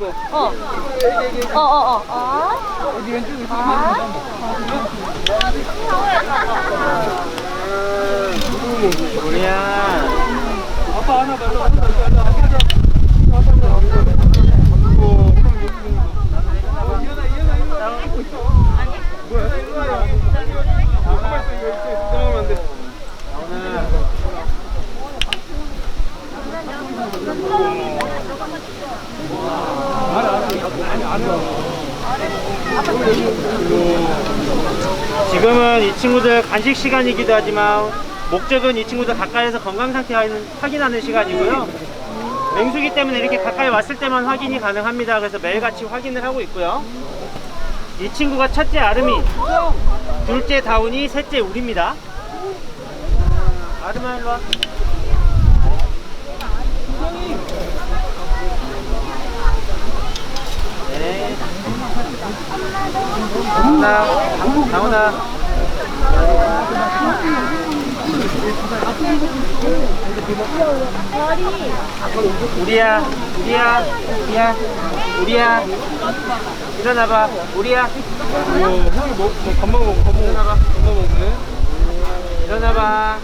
거. 어. 어, 어, 어. 아. 어디 왼쪽에? 아. 우리야 아빠 하나 달라. 하나. 아빠 하나. 어, 여기. 어, 지금은 이 친구들 간식 시간이기도 하지만 목적은 이 친구들 가까이서 건강 상태 확인- 확인하는 시간이고요. 맹수기 때문에 이렇게 가까이 왔을 때만 확인이 가능합니다. 그래서 매일같이 확인을 하고 있고요. 이 친구가 첫째 아름이, 둘째 다운이, 셋째 우리입니다. 아름아 일로 와. 네. 다운아. 우리야, 우리야, 우리야, 우리야. 일어나봐, 우리야. 뭐, 뭐 밥만 먹어, 밥 먹어. 밥만 먹네. 일어나봐.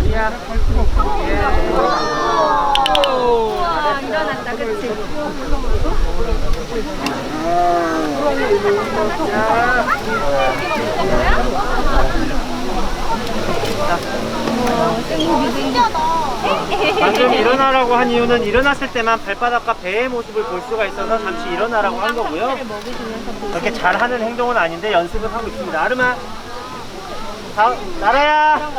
우리야. 우와, 일어났다, 그치? 방금 일어나라고 한 이유는 일어났을 때만 발바닥과 배의 모습을 볼 수가 있어서 잠시 일어나라고 한 거고요. 그렇게 잘하는 행동은 아닌데 연습을 하고 있습니다. 아르마, 다, 나라야,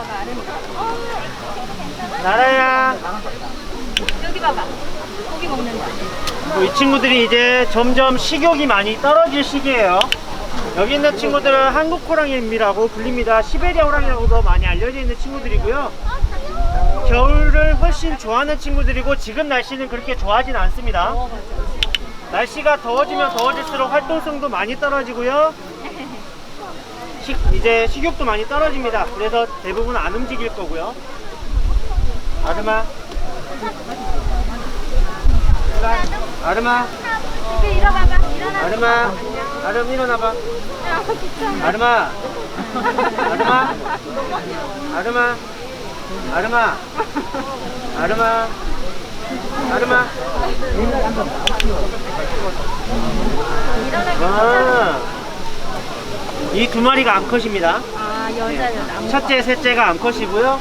나라야. 여기 봐봐. 고기 먹는다. 뭐이 친구들이 이제 점점 식욕이 많이 떨어질 시기예요. 여기 있는 친구들은 한국 호랑이라고 불립니다. 시베리아 호랑이라고도 많이 알려져 있는 친구들이고요. 겨울을 훨씬 좋아하는 친구들이고 지금 날씨는 그렇게 좋아하진 않습니다. 날씨가 더워지면 더워질수록 활동성도 많이 떨어지고요. 식, 이제 식욕도 많이 떨어집니다. 그래서 대부분 안 움직일 거고요. 아르마. 아르마. 이거 일어나봐. 일어나. 아르마. 아름 일어나봐. 아르마. 아르마. 아르마. 아르마. 아르마. 아르마. 아. 이 두 마리가 암컷입니다. 아, 여자는 안 첫째, 셋째가 암컷이고요.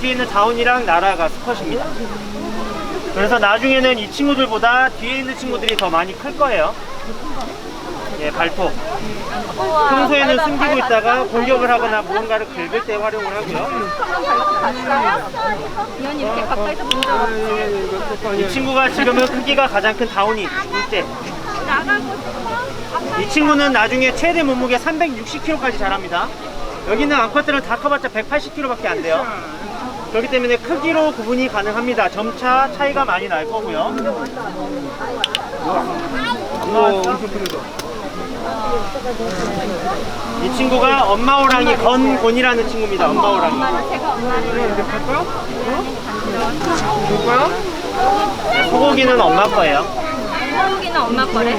뒤에 있는 다운이랑 나라가 수컷입니다. 그래서 나중에는 이 친구들보다 뒤에 있는 친구들이 더 많이 클 거예요. 예, 발톱. 우와, 평소에는 발바- 숨기고 발바- 있다가 공격을 하거나 무언가를 긁을 때 활용을 하고요. 이 친구가 지금은 크기가 가장 큰 다운이 둘째. 나가고 싶어? 이 친구는 나중에 최대 몸무게 360kg까지 자랍니다. 여기 있는 암컷들은 다 커봤자 180kg밖에 안 돼요. 그렇기 때문에 크기로 구분이 가능합니다. 점차 차이가 많이 날 거고요. 크다. 이 친구가 엄마 호랑이 건곤이라는 친구입니다. 엄마 호랑이. 제가 엄마를? 소고기는 엄마 거예요. 소고기는 엄마 거래.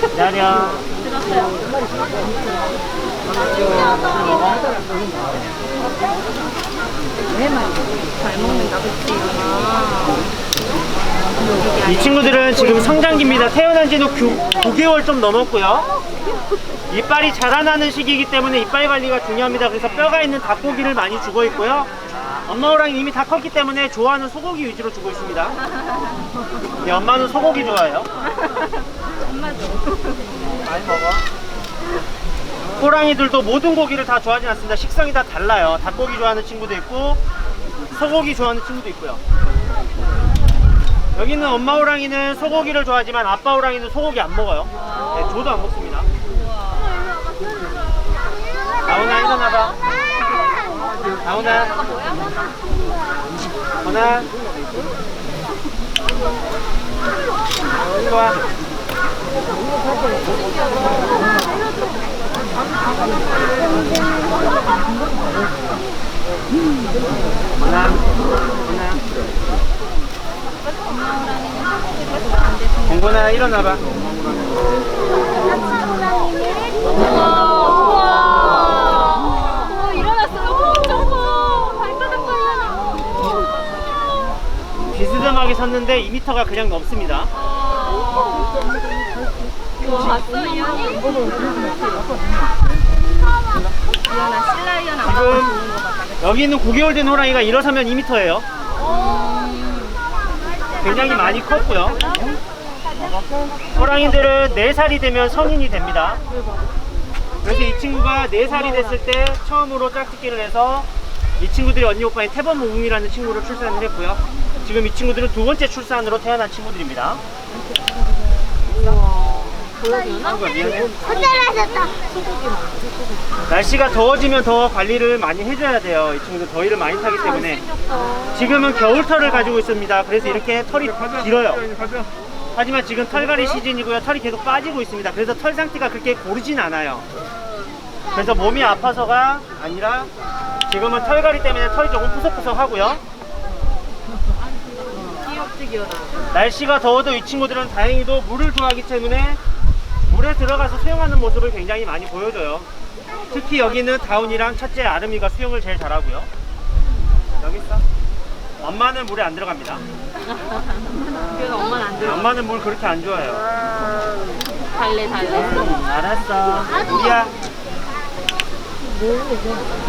기다려. 잘 먹는다? 이 친구들은 지금 성장기입니다. 태어난 지는 9개월 좀 넘었고요. 이빨이 자라나는 시기이기 때문에 이빨 관리가 중요합니다. 그래서 뼈가 있는 닭고기를 많이 주고 있고요. 엄마 호랑이 이미 다 컸기 때문에 좋아하는 소고기 위주로 주고 있습니다. 네, 엄마는 소고기 좋아해요. 엄마도. 많이 먹어. 호랑이들도 모든 고기를 다 좋아하진 않습니다. 식성이 다 달라요. 닭고기 좋아하는 친구도 있고 소고기 좋아하는 친구도 있고요. 여기 있는 엄마 호랑이는 소고기를 좋아하지만 아빠 호랑이는 소고기 안 먹어요. 네, 저도 안 먹습니다. 나훈아 일어나봐. 나훈아. 나훈아. 이리 와. 하나, 하나. 공곤아 일어나봐. 우와. 우와, 일어났어요. 엄청 커. 발바닥 발라내. 섰는데 2m가 그냥 넘습니다. 지금 여기 있는 9개월 된 호랑이가 일어서면 2m예요. 굉장히 많이 컸고요. 호랑이들은 4살이 되면 성인이 됩니다. 그래서 이 친구가 4살이 됐을 때 처음으로 짝짓기를 해서 이 친구들이 언니 오빠인 태범몽이라는 친구를 출산을 했고요. 지금 이 친구들은 두 번째 출산으로 태어난 친구들입니다. 혼자라셨다. 날씨가 더워지면 더 관리를 많이 해줘야 돼요. 이 친구들 더위를 많이 타기 때문에. 지금은 겨울털을 가지고 있습니다. 그래서 이렇게 털이 길어요. 하지만 지금 털갈이 시즌이고요. 털이 계속 빠지고 있습니다. 그래서 털 상태가 그렇게 고르진 않아요. 그래서 몸이 아파서가 아니라 지금은 털갈이 때문에 털이 조금 푸석푸석 하고요. 귀여워. 날씨가 더워도 이 친구들은 다행히도 물을 좋아하기 때문에 물에 들어가서 수영하는 모습을 굉장히 많이 보여줘요. 특히 여기는 다운이랑 첫째 아름이가 수영을 제일 잘하고요. 여기 있어. 엄마는 물에 안 들어갑니다. 그래서 엄마는 안 들어. 엄마는 물 그렇게 안 좋아해요. 달래, 달래. 음, 알았어. 우리야.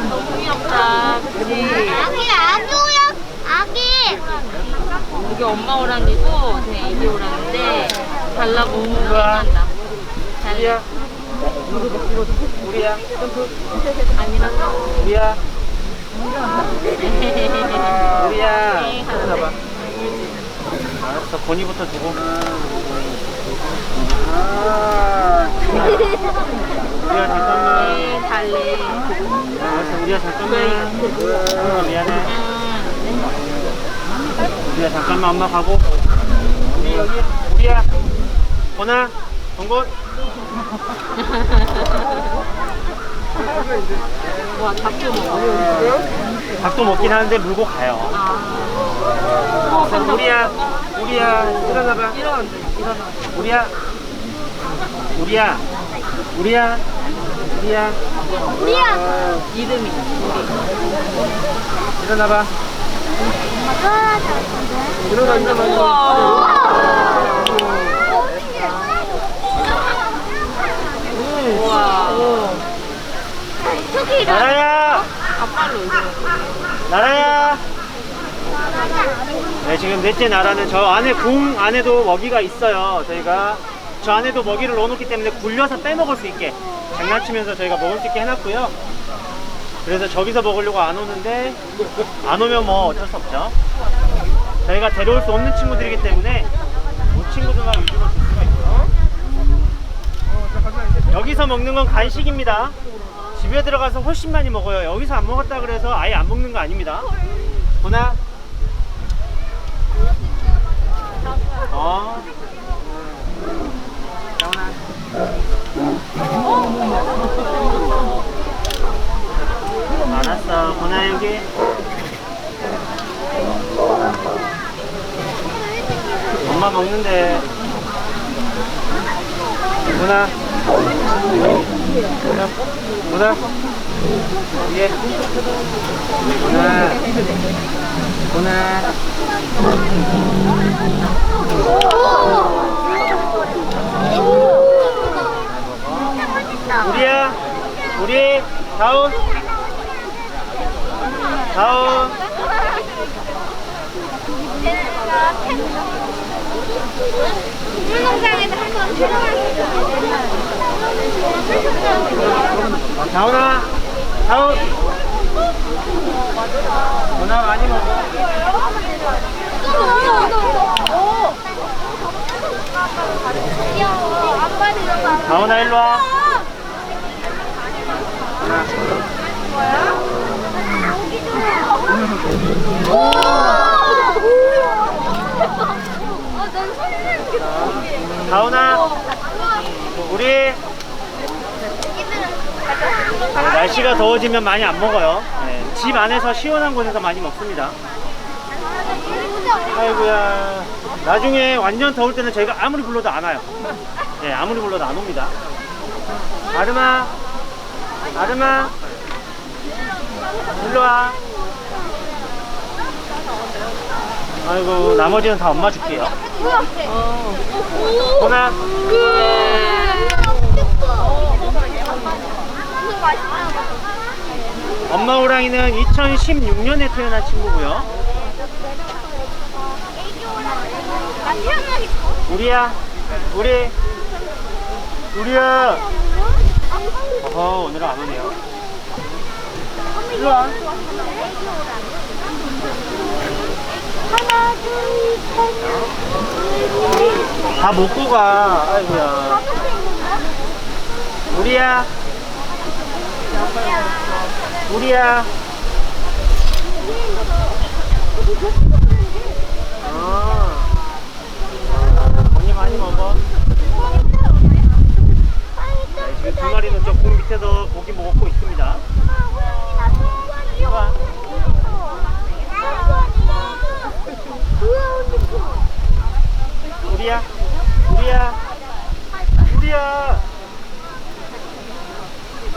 너무 귀엽다. 그치? 아기 아기요. 아기. 이게 엄마 호랑이고, 제 애기 호랑인데, 달라고 우와. 한다. 우리야. 우리야. 아니라고. 우리야. 우리야. 네, 잡아. 알았어. 건이부터 주고. 우리야 잠깐만. 네, 달래. 알았어. 우리야 잠깐만. 어, 미안해. 음. 우리야 잠깐만 엄마 가고. 우리 여기. 우리야. 건아. 건곤. 와, 닭도 먹어. 밥도 먹긴 하는데 물고 가요. 아. 그래서 우리야. 우리야. 일어나봐. 이런. 우리야. 우리야. 우리야. 우리야. 우리야. 이름이. 일어나봐. 나라야. 나라야. 네, 지금 넷째 나라는 저 안에 궁 안에도 먹이가 있어요. 저희가 저 안에도 먹이를 넣어놓기 때문에 굴려서 빼먹을 수 있게 장난치면서 저희가 먹을 수 있게 해놨고요. 그래서 저기서 먹으려고 안 오는데 안 오면 뭐 어쩔 수 없죠. 저희가 데려올 수 없는 친구들이기 때문에 이 친구들만 위주로 줄 수가 있죠. 여기서 먹는 건 간식입니다. 집에 들어가서 훨씬 많이 먹어요. 여기서 안 먹었다 그래서 아예 안 먹는 거 아닙니다. 보나? 어. 나오나? 알았어. 보나 여기. 엄마 먹는데. 보나? 보나? 보나? 보나? 보나? 우리야. 우리. 다운. 다운. 운동장에서 한번 들어갔어. 다운아. 다운. 보나 많이 먹어. 다운아 일로 와. 아, 난 설레는 게 너무 다운아. 우리 네, 날씨가 더워지면 많이 안 먹어요. 네. 집 안에서 시원한 곳에서 많이 먹습니다. 아이고야. 나중에 완전 더울 때는 저희가 아무리 불러도 안 와요. 네, 아무리 불러도 안 옵니다. 아름아, 아름아, 일로 와. 아이고, 나머지는 다 엄마 줄게요. 보나, 엄마 호랑이는 2016년에 태어난 친구고요. 우리야, 우리, 우리야. 어허, 오늘은 안 오네요. 일로 와. 다 먹고 가. 아이고야. 우리야, 우리야. 어. 언니 많이 먹어. 네, 지금 두 마리는 저공 밑에서 고기 먹고 있습니다. 좋아. 우리야, 우리야, 우리야,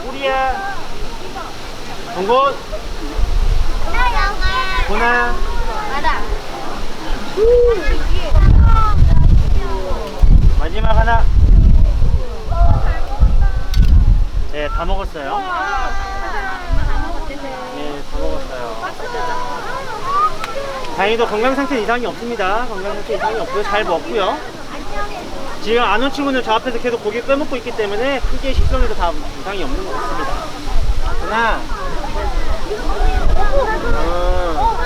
우리야. 동곳, 보나, 마지막 하나. 네, 다 먹었어요. 네, 다 먹었어요. 다행히도 건강 상태 이상이 없습니다. 건강 상태 이상이 없고요. 잘 먹고요. 지금 안 온 친구는 저 앞에서 계속 고기 빼먹고 있기 때문에 크게 식성에도 다 이상이 없는 것 같습니다. 하나, 어,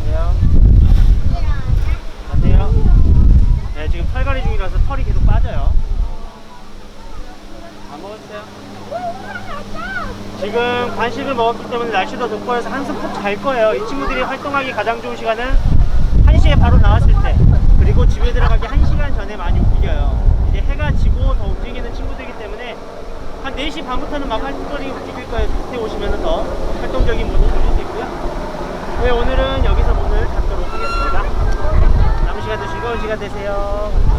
안돼요. 안돼요. 네, 지금 중이라서 털이 계속 빠져요. 안 먹었어요? 지금 간식을 먹었기 때문에 날씨도 덥고 해서 한숨 푹 잘 거예요. 이 친구들이 활동하기 가장 좋은 시간은 1시에 바로 나왔을 때 그리고 집에 들어가기 1시간 전에 많이 움직여요. 이제 해가 지고 더 움직이는 친구들이기 때문에 한 4시 반부터는 막 활동적이 움직일 거예요. 밑에 오시면 더 활동적인 모습 보실 수 있고요. 네, 오늘은 여기서 문을 닫도록 하겠습니다. 남은 시간도 즐거운 시간 되세요.